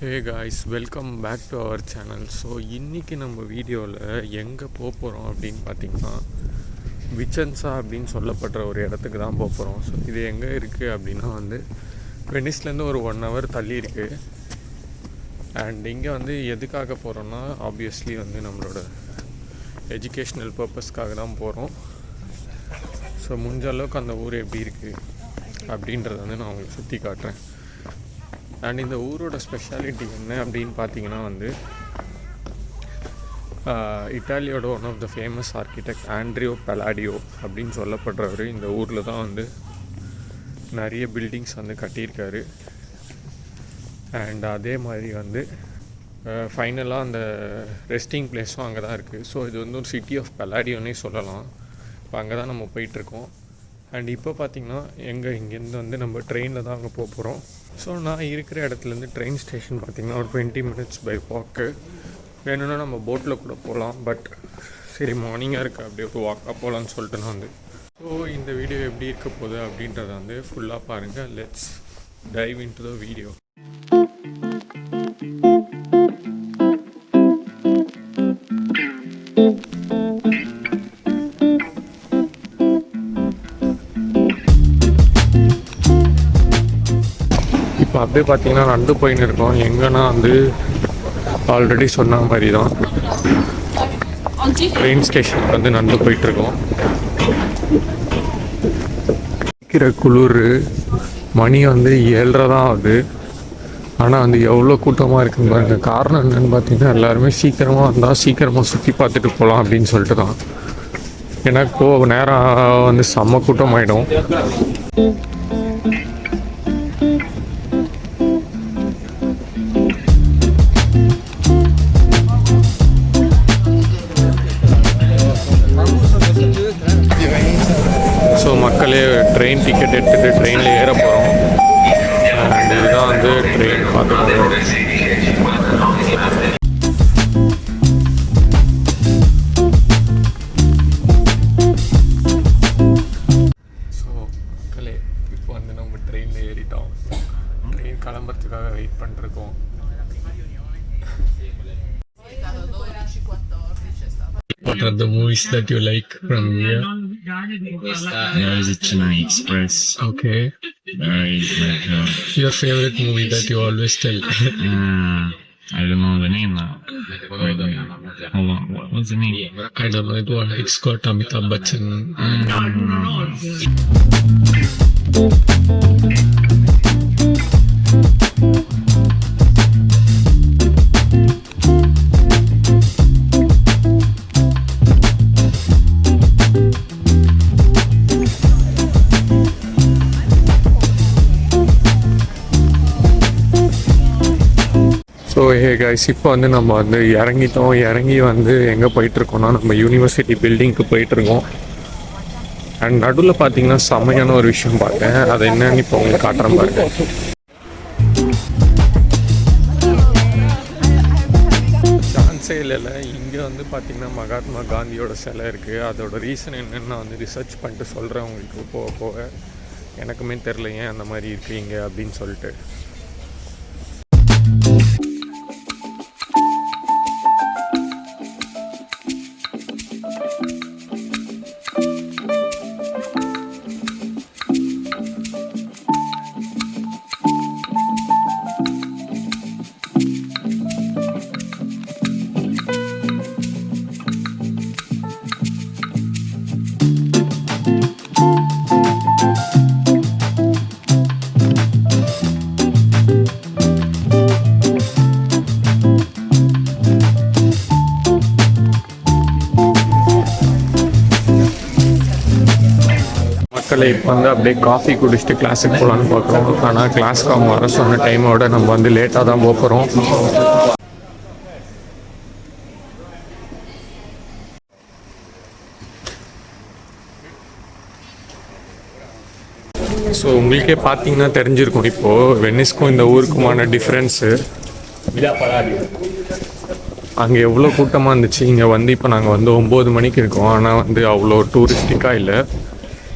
Hey guys welcome back to our channel so இன்றைக்கி நம்ம வீடியோவில் எங்கே போக போகிறோம் அப்படின்னு பார்த்தீங்கன்னா விச்சன்ஸா அப்படின்னு சொல்லப்படுற ஒரு இடத்துக்கு தான் போக போகிறோம் ஸோ இது எங்கே இருக்குது அப்படின்னா வந்து வெனிஸ்லேருந்து ஒரு ஒன் ஹவர் தள்ளி இருக்குது அண்ட் இங்கே வந்து எதுக்காக போகிறோன்னா ஆப்வியஸ்லி வந்து நம்மளோட எஜுகேஷ்னல் பர்பஸ்க்காக தான் போகிறோம் ஸோ முடிஞ்ச அளவுக்கு அந்த ஊர் எப்படி இருக்குது அப்படின்றத வந்து நான் உங்களுக்கு சுற்றி காட்டுறேன். அண்ட் இந்த ஊரோட ஸ்பெஷாலிட்டி என்ன அப்படின்னு பார்த்தீங்கன்னா வந்து இட்டாலியோட one of the famous architect Andrea Palladio அப்படின்னு சொல்லப்படுறவர் இந்த ஊரில் தான் வந்து நிறைய பில்டிங்ஸ் வந்து கட்டியிருக்காரு. அண்ட் அதே மாதிரி வந்து ஃபைனலாக அந்த ரெஸ்டிங் பிளேஸும் அங்கே தான் இருக்குது ஸோ இது வந்து ஒரு சிட்டி ஆஃப் பலாடியோன்னே சொல்லலாம். இப்போ அங்கே தான் நம்ம போயிட்டுருக்கோம் அண்ட் இப்போ பார்த்தீங்கன்னா எங்கே இங்கேருந்து வந்து நம்ம ட்ரெயினில் தான் அங்கே போக போகிறோம் ஸோ நான் இருக்கிற இடத்துலேருந்து ட்ரெயின் ஸ்டேஷன் பார்த்தீங்கன்னா ஒரு டுவெண்ட்டி மினிட்ஸ் பை வாக்கு வேணும்னா நம்ம போட்டில் கூட போகலாம். பட் சரி மார்னிங்காக இருக்குது அப்படியே ஒரு வாக்காக போகலான்னு சொல்லிட்டு நான் வந்து. ஸோ இந்த வீடியோ எப்படி இருக்க போகுது அப்படின்றத வந்து ஃபுல்லாக பாருங்கள் let's dive into the video அப்படியே பார்த்தீங்கன்னா நடந்து போயின்னு இருக்கோம் எங்கன்னா வந்து ஆல்ரெடி சொன்ன மாதிரி தான் ட்ரெயின் ஸ்டேஷனுக்கு வந்து நடந்து போயிட்டுருக்கோம் இருக்கிற குளிர் மணி வந்து ஏழரை தான் ஆகுது. ஆனால் வந்து எவ்வளோ கூட்டமாக இருக்குன்னு பாருங்க. காரணம் என்னன்னு பார்த்தீங்கன்னா எல்லாருமே சீக்கிரமாக வந்தால் சீக்கிரமாக சுற்றி பார்த்துட்டு போகலாம் அப்படின்னு சொல்லிட்டு தான். ஏன்னா கோ நேரம் வந்து செம்ம கூட்டம் டிக்கெட் எடுத்துகிட்டு ட்ரெயினில் ஏற போகிறோம் அண்ட் இதுதான் வந்து ட்ரெயின் பார்த்துக்கோங்க ஸோ மக்களே இப்போ வந்து நம்ம ட்ரெயினில் ஏறிட்டோம் ட்ரெயின் கிளம்புறதுக்காக வெயிட் பண்ணிருக்கோம் What are the movies that you like from here? There is a Chennai Express. Okay. There is like uh, Your favorite movie that you always tell? uh, I don't know the name now. Wait, wait. Hold on. What, what's the name? I don't know. It was, it's got Amitabh Bachchan. So guys இப்போ வந்து நம்ம வந்து இறங்கிட்டோம். இறங்கி வந்து எங்கே போயிட்டுருக்கோம்னா நம்ம university பில்டிங்க்கு போயிட்டுருக்கோம். அண்ட் நடுவில் பார்த்தீங்கன்னா செமையான ஒரு விஷயம் பார்த்தேன். அது என்னன்னு இப்போ உங்களுக்கு காட்டுறேன் பாருங்க. சான்ஸே இல்லைல்ல இங்கே வந்து பார்த்தீங்கன்னா மகாத்மா காந்தியோட சிலை இருக்குது அதோட ரீசன் என்னென்னு நான் வந்து ரிசர்ச் பண்ணிட்டு சொல்கிறேன் உங்களுக்கு போக போக. எனக்குமே தெரில ஏன் அந்த மாதிரி இருக்குது இங்கே அப்படின்னு சொல்லிட்டு. மக்களை இப்போ வந்து அப்படியே காஃபி குடிச்சிட்டு கிளாஸுக்கு போகலான்னு பார்க்குறோம் ஆனால் கிளாஸ்க்கு அவங்க வர சொன்ன டைமோட நம்ம வந்து லேட்டாக தான் போக போகிறோம் ஸோ உங்களுக்கே பார்த்தீங்கன்னா தெரிஞ்சிருக்கும். இப்போது வெனிஸ்க்கும் இந்த ஊருக்குமான டிஃப்ரென்ஸு அங்கே எவ்வளோ கூட்டமாக இருந்துச்சு? இங்கே வந்து இப்போ நாங்கள் வந்து ஒம்பது மணிக்கு இருக்கோம். ஆனால் வந்து அவ்வளோ டூரிஸ்டிக்காக இல்லை.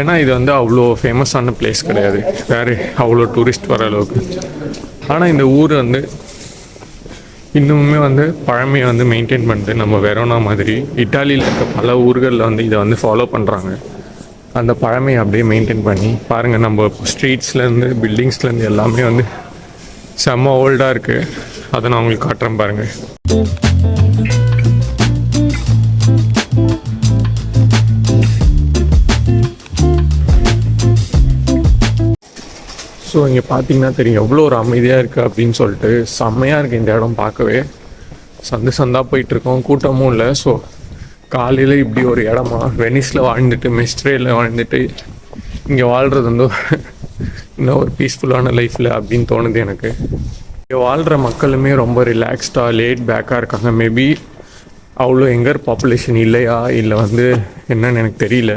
ஏன்னா இது வந்து அவ்வளோ ஃபேமஸான பிளேஸ் கிடையாது. வேறு அவ்வளோ டூரிஸ்ட் வர அளவுக்கு. ஆனால் இந்த ஊர் வந்து இன்னுமுமே வந்து பழமையை வந்து மெயின்டைன் பண்ணுது நம்ம வெரோனா மாதிரி இட்டாலியில் இருக்க பல ஊர்களில் வந்து இதை வந்து ஃபாலோ பண்ணுறாங்க அந்த பழமையை அப்படியே மெயின்டைன் பண்ணி பாருங்கள் நம்ம ஸ்ட்ரீட்ஸ்லேருந்து பில்டிங்ஸ்லேருந்து எல்லாமே வந்து செம்ம ஓல்டாக இருக்குது அதை நான் உங்களுக்கு காட்டுறேன் பாருங்கள் ஸோ இங்கே பார்த்தீங்கன்னா தெரியும் எவ்வளோ ஒரு அமைதியாக இருக்குது அப்படின்னு சொல்லிட்டு செம்மையாக இருக்குது இந்த இடம் பார்க்கவே. சந்து சந்தாக போயிட்டுருக்கோம் கூட்டமும் இல்லை. ஸோ காலையில் இப்படி ஒரு இடமா வெனிஸில் வாழ்ந்துட்டு மெஸ்ட்ரேயில் வாழ்ந்துட்டு இங்கே வாழ்கிறது வந்து இன்னும் ஒரு பீஸ்ஃபுல்லான லைஃப்பில் அப்படின்னு தோணுது எனக்கு. இங்கே வாழ்கிற மக்களுமே ரொம்ப ரிலாக்ஸ்டாக லேட் பேக்காக இருக்காங்க. மேபி அவ்வளோ எங்கர் பாப்புலேஷன் இல்லையா? இல்லை வந்து என்னன்னு எனக்கு தெரியல.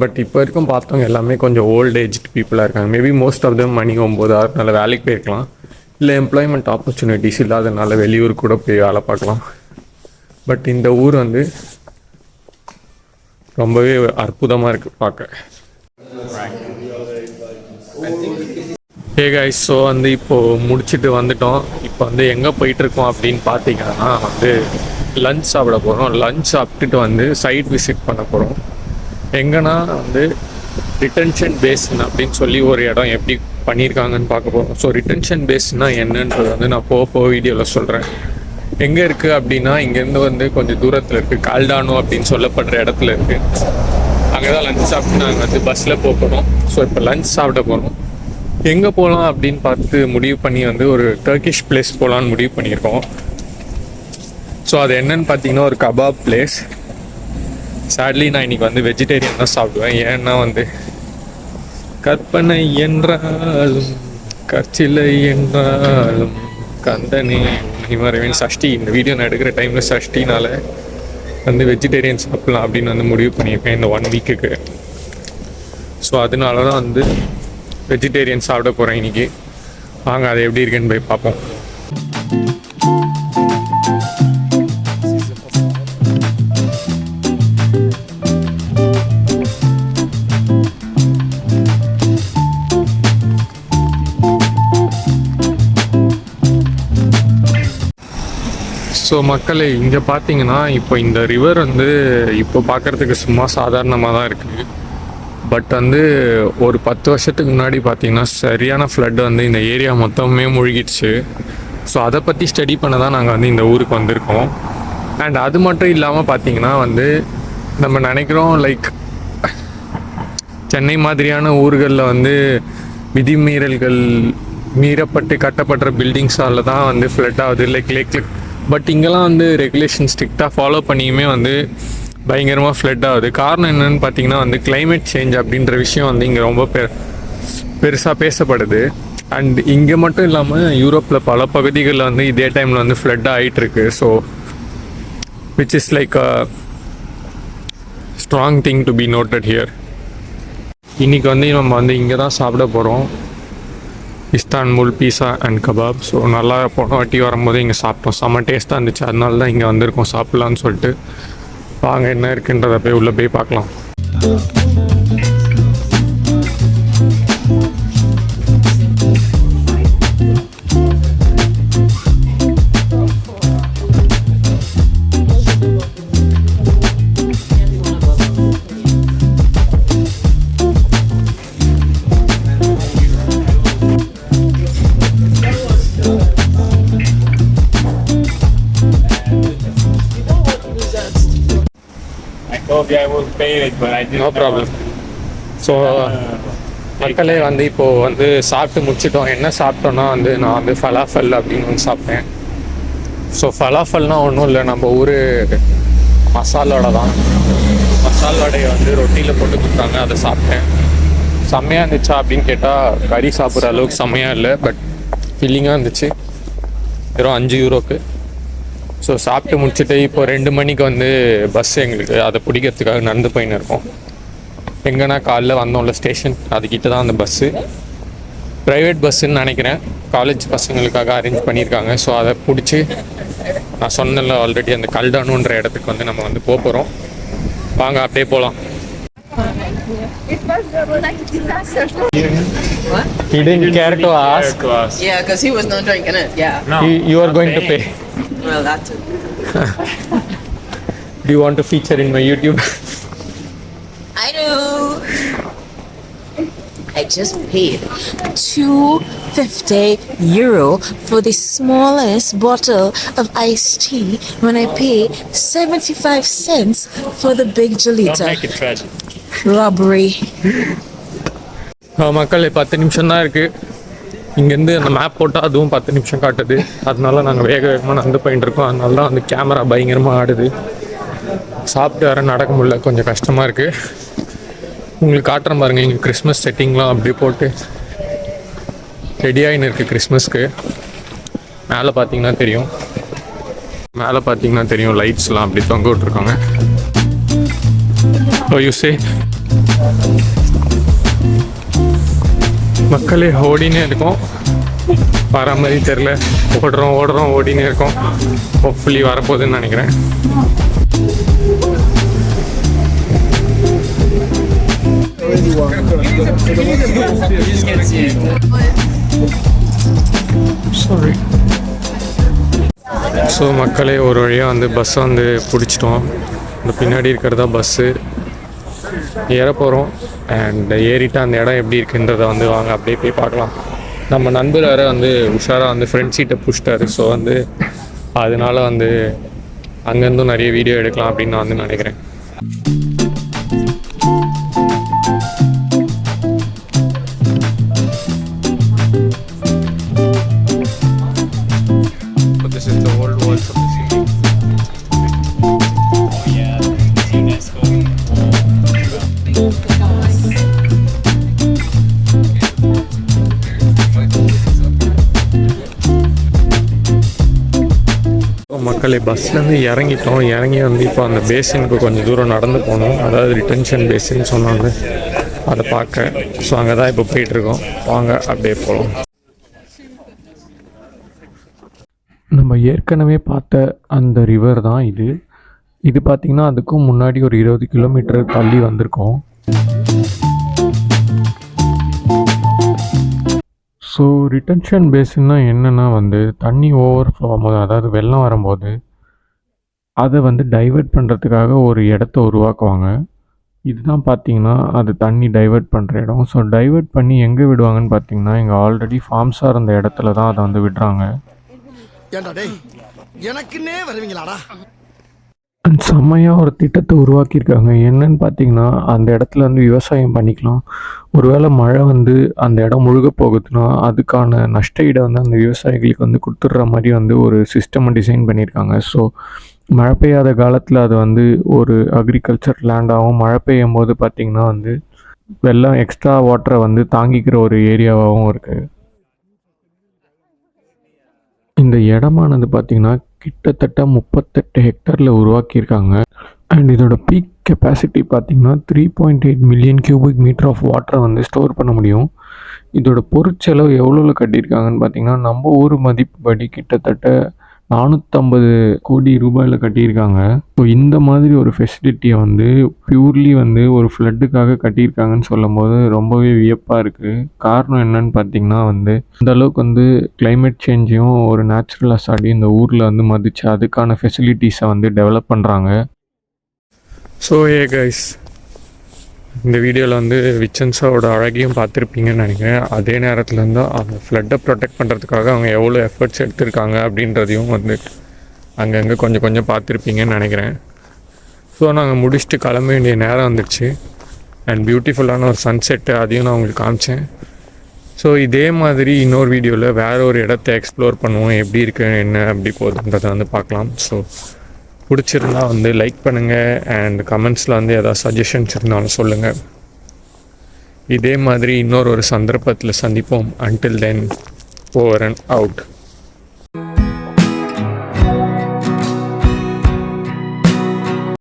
பட் இப்போ வரைக்கும் பார்த்தவங்க எல்லாமே கொஞ்சம் ஓல்ட் ஏஜ் பீப்புளாக இருக்காங்க. மேபி மோஸ்ட் ஆஃப் தம் மணி ஒம்பது நல்ல வேலைக்கு போயிருக்கலாம். இல்லை எம்ப்ளாய்மெண்ட் ஆப்பர்ச்சுனிட்டிஸ் இல்லாதனால வெளியூர் கூட போய் வேலை பார்க்கலாம். பட் இந்த ஊர் வந்து ரொம்பவே அற்புதமாக இருக்குது பார்க்க. ஹே கைஸ் ஸோ வந்து இப்போது முடிச்சுட்டு வந்துட்டோம். இப்போ வந்து எங்கே போயிட்டுருக்கோம் அப்படின்னு பார்த்தீங்கன்னா வந்து லஞ்ச் சாப்பிட போகிறோம் லஞ்ச் சாப்பிட்டுட்டு வந்து சைட் விசிட் பண்ண போகிறோம் எங்கன்னா வந்து ரிட்டன்ஷன் பேஸ்ன் அப்படின்னு சொல்லி ஒரு இடம் எப்படி பண்ணியிருக்காங்கன்னு பார்க்க போகிறோம் ஸோ ரிட்டன்ஷன் பேஸ்னா என்னன்றது வந்து நான் போக போக வீடியோவில் சொல்கிறேன் எங்கே இருக்குது அப்படின்னா இங்கேருந்து வந்து கொஞ்சம் தூரத்தில் இருக்குது கால்டானோ அப்படின்னு சொல்லப்படுற இடத்துல இருக்குது அங்கே தான் லஞ்ச் சாப்பிட்டு நாங்கள் வந்து பஸ்ஸில் போக போகிறோம் ஸோ இப்போ லஞ்ச் சாப்பிட போகிறோம் எங்கே போகலாம் அப்படின்னு பார்த்து முடிவு பண்ணி வந்து ஒரு டர்க்கிஷ் பிளேஸ் போகலான்னு முடிவு பண்ணியிருக்கோம். ஸோ அது என்னன்னு பார்த்தீங்கன்னா ஒரு கபாப் பிளேஸ் சேட்லி நான் இன்றைக்கி வந்து வெஜிடேரியன் தான் சாப்பிடுவேன். ஏன்னா வந்து கற்பனை என்றாலும் கற்சிலை என்றாலும் கந்தனே இவரவன் சஷ்டி. இந்த வீடியோ நான் எடுக்கிற டைமில் சஷ்டினால வந்து வெஜிடேரியன் சாப்பிட்லாம் அப்படின்னு வந்து முடிவு பண்ணியிருக்கேன் இந்த ஒன் வீக்குக்கு ஸோ அதனால தான் வந்து வெஜிடேரியன் சாப்பிட போகிறேன் இன்னைக்கு. வாங்க அது எப்படி இருக்குன்னு போய் பார்ப்போம். ஸோ மக்களை இங்கே பார்த்தீங்கன்னா இப்போ இந்த ரிவர் வந்து இப்போ பார்க்குறதுக்கு சும்மா சாதாரணமாக தான் இருக்குது. பட் வந்து ஒரு பத்து வருஷத்துக்கு முன்னாடி பார்த்தீங்கன்னா சரியான ஃப்ளட் வந்து இந்த ஏரியா மொத்தமே மூழ்கிடுச்சு. ஸோ அதை பற்றி ஸ்டடி பண்ண தான் நாங்கள் வந்து இந்த ஊருக்கு வந்திருக்கோம். அண்ட் அது மட்டும் இல்லாமல் பார்த்தீங்கன்னா வந்து நம்ம நினைக்கிறோம் லைக் சென்னை மாதிரியான ஊர்களில் வந்து விதிமீறல்கள் மீறப்பட்டு கட்டப்படுற பில்டிங்ஸால தான் வந்து ஃப்ளட் ஆகுது. லைக் லேக் பட் இங்கெல்லாம் வந்து ரெகுலேஷன் ஸ்ட்ரிக்டாக ஃபாலோ பண்ணியுமே வந்து பயங்கரமாக ஃப்ளட் ஆகுது. காரணம் என்னன்னு பார்த்தீங்கன்னா வந்து கிளைமேட் சேஞ்ச் அப்படின்ற விஷயம் வந்து இங்கே ரொம்ப பெ பெருசாக பேசப்படுது. அண்ட் இங்கே மட்டும் இல்லாமல் யூரோப்பில் பல பகுதிகளில் வந்து இதே டைமில் வந்து ஃப்ளட் ஆகிட்டுருக்கு so which is like a strong thing to be noted here இன்னைக்கு வந்து நம்ம வந்து இங்கே தான் சாப்பிட போகிறோம் Istanbul pizza and kebab. So நல்லா போன வாட்டி வரும்போது இங்கே சாப்பிட்டோம். செம்ம டேஸ்ட்டாக இருந்துச்சு. அதனால தான் இங்கே வந்திருக்கோம். சாப்பிட்லான்னு சொல்லிட்டு. வாங்க என்ன இருக்குன்றத போய் உள்ளே போய் பார்க்கலாம். You I will pay it, but I didn't. No problem so மக்களே வந்து இப்போது வந்து சாப்பிட்டு முடிச்சிட்டோம். என்ன சாப்பிட்டோன்னா வந்து நான் வந்து ஃபலாஃபல் அப்படின்னு வந்து சாப்பிட்டேன். ஸோ ஃபலாஃபல்னா ஒன்றும் இல்லை. நம்ம ஊர் மசால் வடை தான். மசால் வடையை வந்து ரொட்டியில் போட்டு கொடுத்தாங்க. அதை சாப்பிட்டேன். செம்மையாக இருந்துச்சா அப்படின்னு கேட்டால் கறி சாப்பிட்ற அளவுக்கு செம்மையாக இல்லை பட் ஃபில்லிங்காக இருந்துச்சு. வெறும் அஞ்சு யூரோக்கு. ஸோ சாப்பிட்டு முடிச்சுட்டு இப்போ ரெண்டு மணிக்கு வந்து பஸ் எங்களுக்கு அதை பிடிக்கிறதுக்காக நடந்து போயின்னு இருக்கோம் எங்கன்னா காலைல வந்தோம்ல ஸ்டேஷன் அதுக்கிட்ட தான் அந்த பஸ்ஸு ப்ரைவேட் பஸ்ஸுன்னு நினைக்கிறேன் காலேஜ் பசங்களுக்காக அரேஞ்ச் பண்ணியிருக்காங்க ஸோ அதை பிடிச்சி நான் சொன்னல ஆல்ரெடி அந்த கல்டானுன்ற இடத்துக்கு வந்து நம்ம வந்து போக போகிறோம் வாங்க அப்படியே போகலாம் He didn't care to ask. Yeah, because he was not drinking it. Yeah. No. He, you are going to pay. Well, that's it. Do you want to feature in my YouTube? I do. I just paid 250 euro for the smallest bottle of iced tea when I pay 75 cents for the big Don't Jalita. make it tragic. Robbery. அஹ் மக்களே பத்து நிமிஷம் தான் இருக்குது இங்கேருந்து அந்த map போட்டால் அதுவும் பத்து நிமிஷம் காட்டுது. அதனால நாங்கள் வேக வேகமாக நடந்து போயிட்டு இருக்கோம். அதனால தான் வந்து கேமரா பயங்கரமாக ஆடுது. சாப்பிட்டு வர நடக்க முடியல. கொஞ்சம் கஷ்டமாக இருக்குது உங்களுக்கு காட்டுறேன் பாருங்கள் இங்கே கிறிஸ்மஸ் செட்டிங்லாம் அப்படியே போட்டு ரெடியாகின்னு இருக்குது கிறிஸ்மஸ்க்கு மேலே பார்த்தீங்கன்னா தெரியும். மேலே பார்த்தீங்கன்னா தெரியும் லைட்ஸ்லாம் அப்படி தொங்க விட்ருக்காங்க ஓ oh, யூ சே மக்களே ஓடினே இருக்கோம். வர மாதிரி தெரில ஓடுறோம் ஓடுறோம் ஓடினே இருக்கோம். ஹோப்ஃபுல்லி வரப்போகுதுன்னு நினைக்கிறேன். சாரி ஸோ மக்களே ஒரு வழியாக வந்து பஸ்ஸை வந்து பிடிச்சிட்டோம். இந்த பின்னாடி இருக்கிறதா பஸ்ஸு ஏற போகிறோம் அண்ட் ஏறிட்டு அந்த இடம் எப்படி இருக்குன்றதை வந்து வாங்க அப்படியே போய் பார்க்கலாம். நம்ம நண்பர் வேறு வந்து உஷாராக வந்து ஃப்ரண்ட் சீட்டை புஷ்டாரு ஸோ வந்து அதனால வந்து அங்கேருந்தும் நிறைய வீடியோ எடுக்கலாம் அப்படின்னு நான் வந்து நினைக்கிறேன். மக்களே பஸ்லேருந்து இறங்கிட்டோம். இறங்கி வந்து இப்போ அந்த பேசினுக்கு கொஞ்சம் தூரம் நடந்து போகணும் அதாவது ரிட்டன்ஷன் பேசின்னு சொன்னாங்க. அதை பார்க்க. ஸோ அங்கே தான் இப்போ போயிட்டுருக்கோம். வாங்க அப்படியே போகலாம். நம்ம ஏற்கனவே பார்த்த அந்த ரிவர் தான் இது. இது பார்த்திங்கன்னா அதுக்கும் முன்னாடி ஒரு இருபது கிலோமீட்டர் தள்ளி வந்திருக்கோம். ஸோ ரிட்டன்ஷன் பேசின்னா என்னென்னா வந்து தண்ணி ஓவர் ஃப்ளோ ஆகும்போது அதாவது வெள்ளம் வரும்போது அதை வந்து டைவர்ட் பண்ணுறதுக்காக ஒரு இடத்த உருவாக்குவாங்க. இதுதான் பார்த்தீங்கன்னா அது தண்ணி டைவர்ட் பண்ணுற இடம். ஸோ டைவர்ட் பண்ணி எங்கே விடுவாங்கன்னு பார்த்தீங்கன்னா இங்கே ஆல்ரெடி ஃபார்ம்ஸாக இருந்த இடத்துல தான் அதை வந்து விடுறாங்க. எனக்குன்னே வருவீங்களாடா? செம்மையாக ஒரு திட்டத்தை உருவாக்கியிருக்காங்க. என்னன்னு பார்த்தீங்கன்னா அந்த இடத்துல வந்து விவசாயம் பண்ணிக்கலாம். ஒருவேளை மழை வந்து அந்த இடம் முழுக போகுதுன்னா அதுக்கான நஷ்ட ஈடை வந்து அந்த விவசாயிகளுக்கு வந்து கொடுத்துட்ற மாதிரி வந்து ஒரு சிஸ்டம் டிசைன் பண்ணியிருக்காங்க. ஸோ மழை பெய்யாத காலத்தில் அது வந்து ஒரு அக்ரிகல்ச்சர் லேண்டாகவும் மழை பெய்யும் போது பார்த்திங்கன்னா வந்து வெள்ளம் எக்ஸ்ட்ரா வாட்டரை வந்து தாங்கிக்கிற ஒரு ஏரியாவாகவும் இருக்குது இந்த இடமானது பார்த்திங்கன்னா கிட்டத்தட்ட முப்பத்தெட்டு ஹெக்டரில் உருவாக்கியிருக்காங்க. அண்ட் இதோட பீக் கெப்பாசிட்டி பார்த்திங்கன்னா three point eight million cubic metre of வாட்டரை வந்து ஸ்டோர் பண்ண முடியும். இதோட பொருட்செலவு எவ்வளோவில் கட்டியிருக்காங்கன்னு பார்த்திங்கன்னா நம்ம ஊர் மதிப்புப்படி கிட்டத்தட்ட நானூற்றம்பது கோடி ரூபாயில் கட்டியிருக்காங்க. ஸோ இந்த மாதிரி ஒரு ஃபெசிலிட்டியை வந்து பியூர்லி வந்து ஒரு ஃப்ளட்டுக்காக கட்டியிருக்காங்கன்னு சொல்லும் போது ரொம்பவே வியப்பாக இருக்குது காரணம் என்னன்னு பார்த்தீங்கன்னா வந்து இந்த அளவுக்கு வந்து கிளைமேட் சேஞ்சையும் ஒரு நேச்சுரல் அசாடி இந்த ஊரில் வந்து மதித்து அதுக்கான ஃபெசிலிட்டிஸை வந்து டெவலப் பண்ணுறாங்க ஸோ ஏ கைஸ் இந்த வீடியோவில் வந்து விச்சன்ஸாவோட அழகையும் பார்த்துருப்பீங்கன்னு நினைக்கிறேன். அதே நேரத்தில் வந்து அவங்க ஃப்ளட்டை ப்ரொடெக்ட் பண்ணுறதுக்காக அவங்க எவ்வளோ எஃபர்ட்ஸ் எடுத்திருக்காங்க அப்படின்றதையும் வந்து அங்கங்கே கொஞ்சம் கொஞ்சம் பார்த்துருப்பீங்கன்னு நினைக்கிறேன். ஸோ நாங்கள் முடிச்சுட்டு கிளம்ப வேண்டிய நேரம் வந்துடுச்சு அண்ட் பியூட்டிஃபுல்லான ஒரு சன்செட்டு அதையும் நான் உங்களுக்கு காமிச்சேன். ஸோ இதே மாதிரி இன்னொரு வீடியோவில் வேறு ஒரு இடத்த எக்ஸ்ப்ளோர் பண்ணுவோம். எப்படி இருக்கு என்ன அப்படி போகுதுன்றதை வந்து பார்க்கலாம். ஸோ பிடிச்சிருந்தா வந்து லைக் பண்ணுங்கள் அண்ட் கமெண்ட்ஸில் வந்து எதாவது சஜஷன்ஸ் இருந்தாலும் சொல்லுங்கள் இதே மாதிரி இன்னொரு ஒரு சந்தர்ப்பத்தில் சந்திப்போம். Until then over and out